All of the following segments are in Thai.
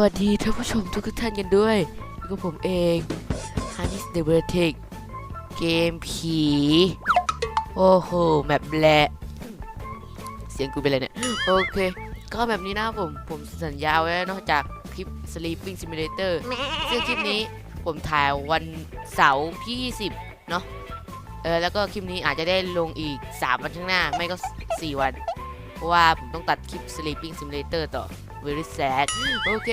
วัสดีท่านผู้ชมทุกท่านกันด้วยก็ผมเองฮานิสเดเวอร์เทคเกมผี โอ้โหแมปแบละเสียงกูเป็นไรเนี่ย โอเค ก็แบบนี้นะผม ผมสัญญาไว้นอกจากคลิป Sleeping Simulator ซึ่งคลิปนี้ผมถ่ายวันเสาร์ที่10เนาะเออแล้วก็คลิปนี้อาจจะได้ลงอีก 3 วันข้างหน้า ไม่ก็ 4 วัน เพราะว่าผมต้องตัดคลิป Sleeping Simulator ต่อ very sad โอเค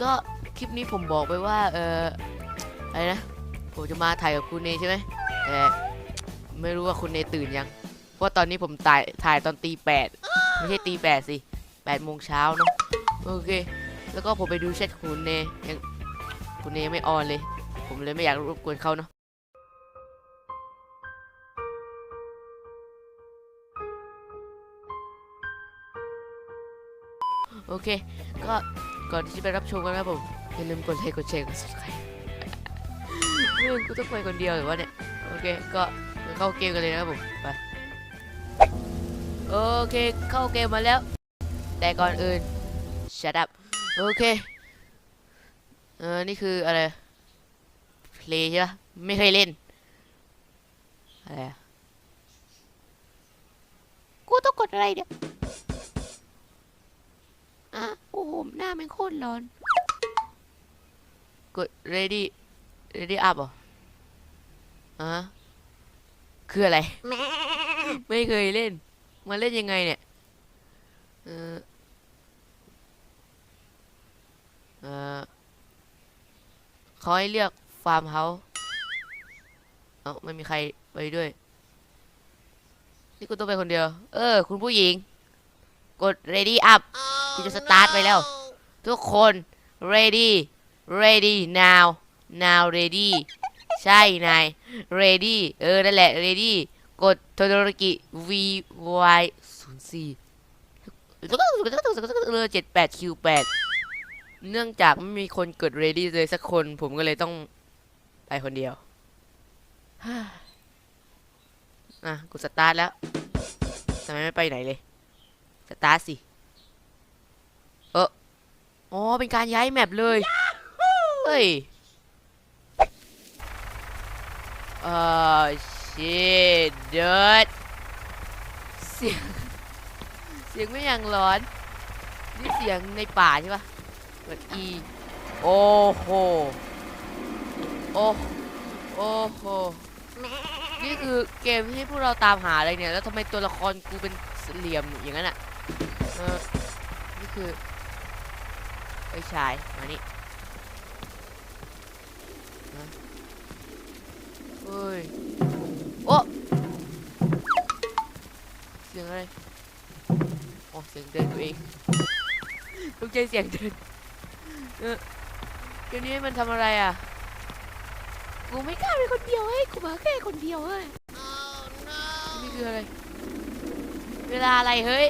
ก็คลิปนี้ผมบอกไปว่า เอออะไรนะ ผมจะมาถ่ายกับคุณเนใช่ไหมแต่ไม่รู้ว่าคุณเนตื่นยัง เพราะตอนนี้ผมถ่ายถ่ายตอนตีแปดไม่ใช่ตีแปดสิแปดโมงเช้าเนาะโอเค แล้วก็ผมไปดูแชทคุณเนยังคุณเนยังไม่ออนเลย ผมเลยไม่อยากรบกวนเขาเนาะ โอเค ก็ก่อนที่จะไปรับชมกันนะผมอย่าลืมกดไลค์กดแชร์กด subscribe เรื่องกูต้องไปคนเดียวหรือวะเนี่ยโอเคก็เข้าเกมกันเลยนะครับผมไปโอเคเข้าเกมมาแล้ว แต่ก่อนอื่น shut up โอเคเออนี่คืออะไร play ใช่ปะไม่เคยเล่นอะไรกูต้องกดอะไรเนี่ย อะโอ้โหหน้ามันโคตรร้อน กด ready ready up เหรออะคืออะไร ไม่เคยเล่น มาเล่นยังไงเนี่ย เออเออเขาให้เลือกฟาร์มเฮาส์เอ้าไม่มีใครไปด้วย นี่กูต้องไปคนเดียว เออ คุณผู้หญิง กด ready up กูจะสตาร์ทไปแล้ว ทุกคน ready ready now now ready ใช่นาย ready เออ นั่นแหละ ready กดโทโดริกิ v y 0 4เออ7 8 q 8เนื่องจากไม่มีคนกด ready เลยสักคน ผมก็เลยต้องไปคนเดียวอะกูสตาร์ทแล้วทำไมไม่ไปไหนเลย สตาร์ทสิ เอออ๋อ เป็นการย้ายแมปเลย เฮ้ย เออชิดเดิดเสียง เสียงไม่อย่างร้อน นี่เสียงในป่าใช่ปะกด E โอ้โห โอ้โอ้โห นี่คือเกมที่พวกเราตามหาอะไรเนี่ย แล้วทำไมตัวละครกูเป็นเหลี่ยมอย่างนั้นอะ เออนี่คือไฟฉายมานี่นะเฮ้ย โอ้เสียงอะไรโอ้เสียงเดินตัวเองต้องใจเสียงเดินเออเดี๋ยวนี้มันทำอะไรอะ กูไม่กล้าเป็นคนเดียวเฮ้ย กูมาแค่คนเดียวเฮ้ยนี่คืออะไร เวลาอะไรเฮ้ย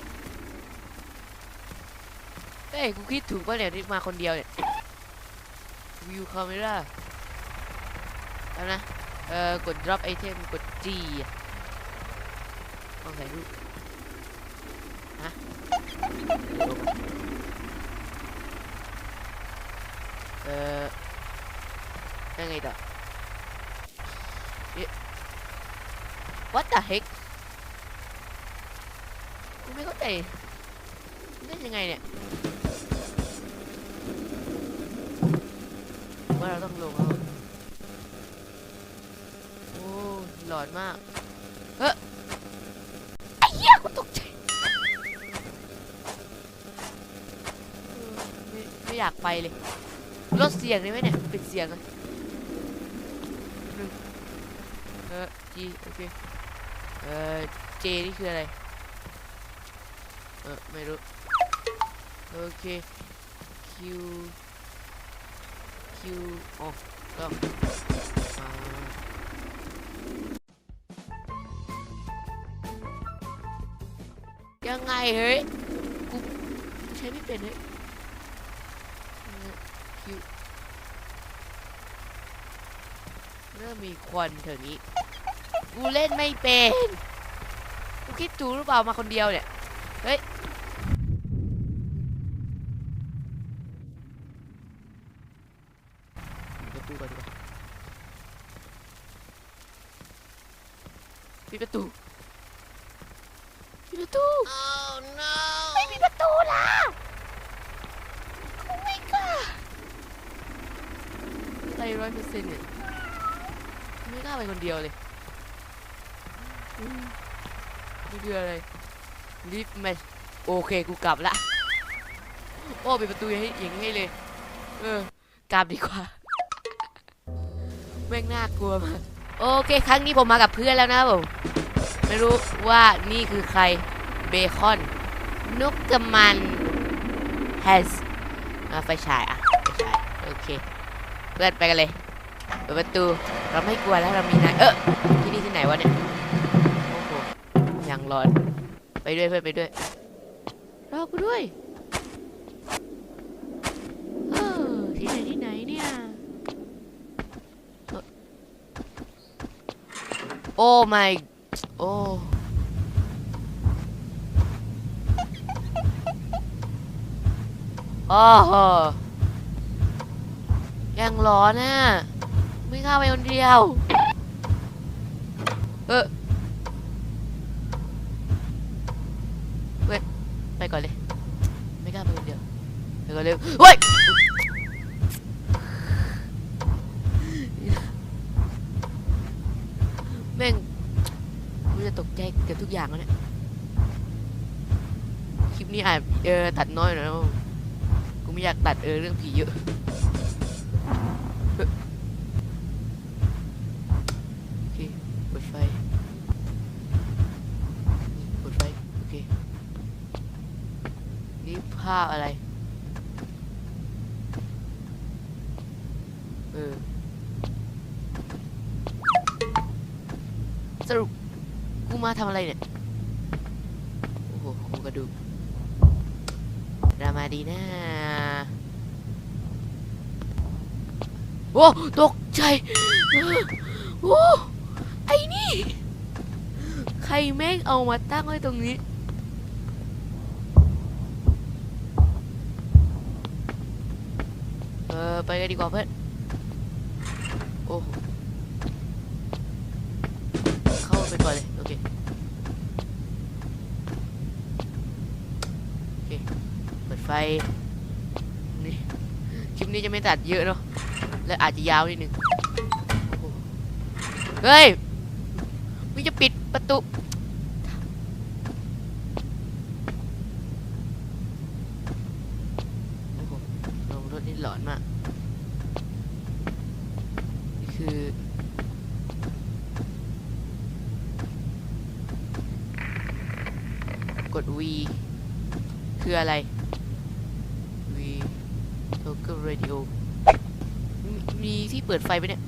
เฮ้ยกูคิดถูกป่ะเนี่ยที่มาคนเดียวเนี่ยวิวคาเมราแล้วนะ เอ่อกด drop item กด G อะลองใส่รูปฮะเอ่อยังไงต่อเอ๊ะ what the heck กูไม่เข้าใจเล่นยังไงเนี่ย ว่าเราต้องลงแล้วโอ้หลอนมากเฮ้ยไอ้เหี้ยกูตกใจไม่ไม่อยากไปเลยลดเสียงได้ไหมเนี่ยปิดเสียงเลยหนึ่งเออจีโอเคเออเจนี่คืออะไรเออไม่รู้โอเค Q Q อ๋อต้องอ่ายังไงเฮ้ยกูใช้ไม่เป็นเฮ้ยเออ Q เริ่มมีควันแถวนี้ กูเล่นไม่เป็น กูคิดถูหรือเปล่ามาคนเดียวเนี่ย ตูก่อนดีกว่าปิดประตูปิดประตู Oh no! ไม่มีประตูล่ะโอ้ไม่กล้าใจร้อยเปอร์เซ็นต์เนี่ยไม่กล้าไปคนเดียวเลยอืมนี่คืออะไรลิฟต์แมชโอเคกูกลับละโอ้ปิดประตูอย่างนี้อย่างนี้เลย เออกลับดีกว่า แม่งน่ากลัวมากโอเค ครั้งนี้ผมมากับเพื่อนแล้วนะครับผมไม่รู้ว่านี่คือใครเบคอนนุกกะมันแฮสไฟฉายอะไฟฉายโอเคเพื่อนไปกันเลยเปิดประตูเราไม่กลัวแล้วเรามีนายเออที่นี่ที่ไหนวะเนี่ยโอ้โหยังร้อนไปด้วยเพื่อนไปด้วยรอกูด้วย เออที่ไหนที่ไหนเนี่ยเอ่อ โอ้ my โอ้โอ้โหยังร้อนน่ะไม่กล้าไปคนเดียว เออเว้ยไปก่อนเลย ไม่กล้าไปคนเดียวไปก่อนเลยเฮ้ย แม่งกูจะตกใจเกับทุกอย่างแล้วเนี่ย คลิปนี้อาจเออตัดน้อยหน่อยนะกูไม่อยากตัดเออเรื่องผีเยอะโอเคเปิดไฟเปิดไฟ โอเค นี่ภาพอะไร เออ สรุป กู มาทำอะไรเนี่ย โอ้โหโครงกระดูกรามาดีนะโอ้ตกใจโอ้ไอ้นี่ ใครแม่งเอามาตั้งไว้ตรงนี้เออไปกันดีกว่าเพื่อนโอ้ นี่คลิปนี้จะไม่ตัดเยอะเนาะและอาจจะยาวนิดนึงเฮ้ยมึงจะปิดประตูโอ้โหลงรถนี่หลอนมากนี่คือกด V คืออะไร Token Radio มีมีที่เปิดไฟไปะเนี่ย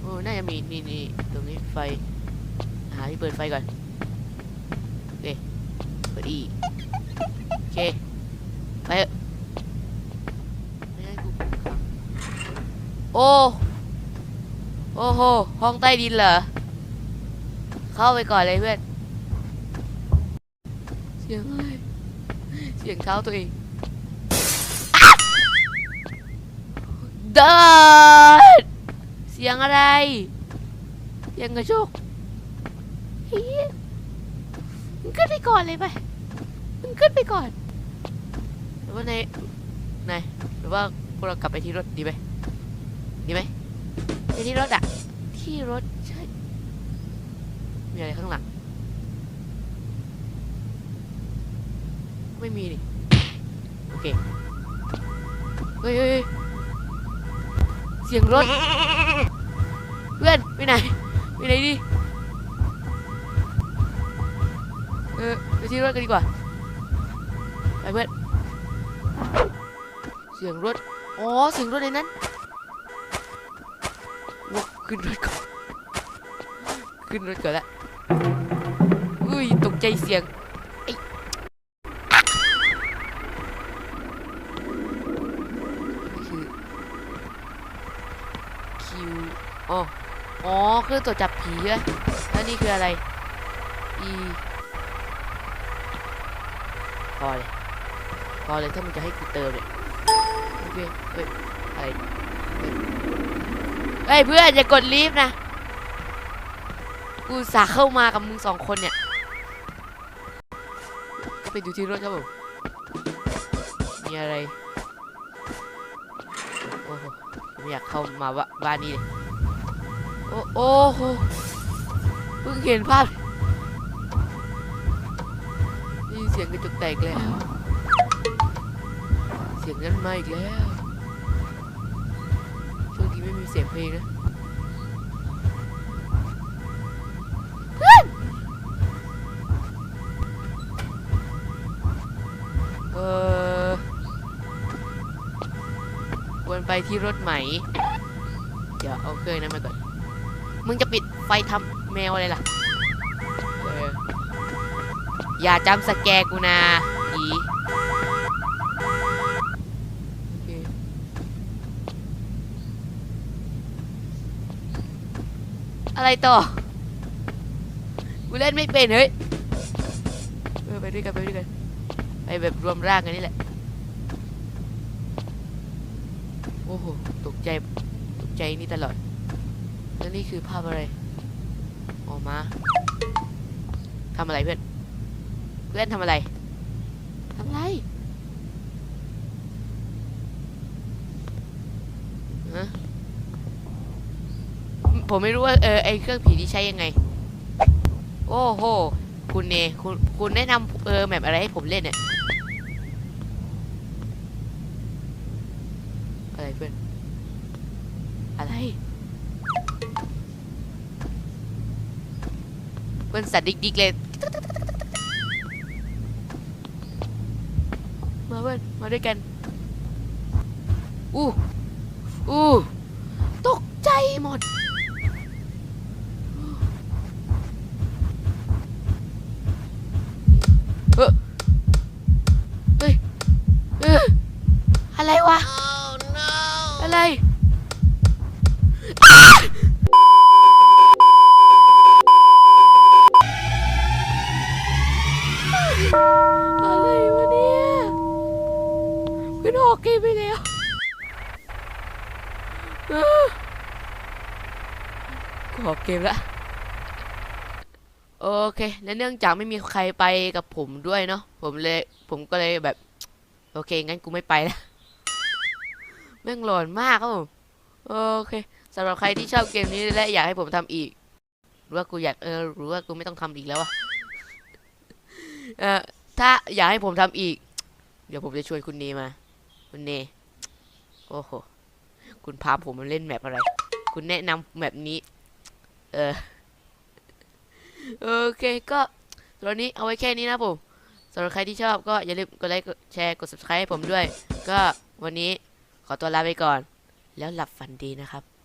โอ้น่าจะมีนี่นี่ตรงนี้ไฟ หาที่เปิดไฟก่อน โอเค เปิด E โอเค ไปเถอะไม่งั้นกูขังโอ้ โอ้โห ห้องใต้ดินเหรอ เข้าไปก่อนเลยเพื่อน เสียงอะไร เสียงเท้าตัวเอง เดินเสียงอะไรเสียงกระจกเฮียมึงขึ้นไปก่อนเลยไปมึงขึ้นไปก่อนหรือว่าในไหนหรือว่าพวกเรากลับไปที่รถดีไหมดีไหมไปที่รถอะที่รถใช่มีอะไรข้างหลัง ไม่มีนี่โอเคเฮ้ยเฮ้ย เสียงรถ เพื่อนไปไหนไปไหนดิเออไปที่รถกันดีกว่าไปเพื่อนเสียงรถอ๋อเสียงรถในนั้นวกขึ้นรถก่อนขึ้นรถก่อนละอุ้ยตกใจเสียง คือ Q อ๋อ อ๋อคือตรวจจับผีใช่แล้วนี่คืออะไร E พอเลยพอเลยถ้ามึงจะให้กูเติมเนี่ยโอเคเฮ้ยอะไรเฮ้ยเพื่อนอย่ากดลีฟนะกูสาเข้ามากับมึงสองคนเนี่ยไปดูที่รถครับผมมีอะไรโอ้โหไม่อยากเข้ามาวะบ้านนี้เลย โอ้โอ้โหเพิ่งเห็นภาพนี่เสียงกระจกแตกแล้ว เสียงนั้นมาอีกแล้วช่วงนี้ไม่มีเสียงเพลงนะเอนเออควรไปที่รถไหม เดี๋ยวเอาเครื่องนั้นมาก่อน มึงจะปิดไฟทำแมวอะไรล่ะเอออย่าจำสแกกูนะผีอเคอะไรต่อ กูเล่นไม่เป็นเฮ้ย เออไปด้วยกันไปด้วยกัน ไปแบบรวมร่างกันนี่แหละ โอ้โห ตกใจ ตกใจนี่ตลอด แล้วนี่คือภาพอะไรออกมาทำอะไรเพื่อน เพื่อนทำอะไรทำอะไรฮะผมไม่รู้ว่าเออไอเครื่องผีที่ใช้ยังไง โอ้โห คุณเนคุณคุณแนะนำเออแบบอะไรให้ผมเล่นเนี่ย อะไรเพื่อน อะไร เพื่อนสัตว์ดิกดิกเลยมาเพื่อนมาด้วยกันอู้อู้ตกใจหมดเฮ้ยเฮ้ยเอ้ออะไรวะ อนออกเกมไปแล้วกูออกเกมละโอเคและเนื่องจากไม่มีใครไปกับผมด้วยเนาะผมเลยผมก็เลยแบบ โอเค งั้นกูไม่ไปล้วแม่งหลอนมากครับผมโอเคสำหรับใครที่ชอบเกมนี้และอยากให้ผมทำอีกหรือว่ากูอยากเออหรือว่ากูไม่ต้องทำอีกแล้ววะเออถ้าอยากให้ผมทำอีก เดี๋ยวผมจะชวนคุณเนมา คุณเนโอ้โห คุณพาผมมาเล่นแมปอะไร คุณแนะนำแมปนี้ เออ โอเคก็ตอนนี้เอาไว้แค่นี้นะผมสำหรับใครที่ชอบก็อย่าลืมกดไลค์ กดแชร์ กด subscribe ให้ผมด้วย ก็วันนี้ขอตัวลาไปก่อน แล้วหลับฝันดีนะครับ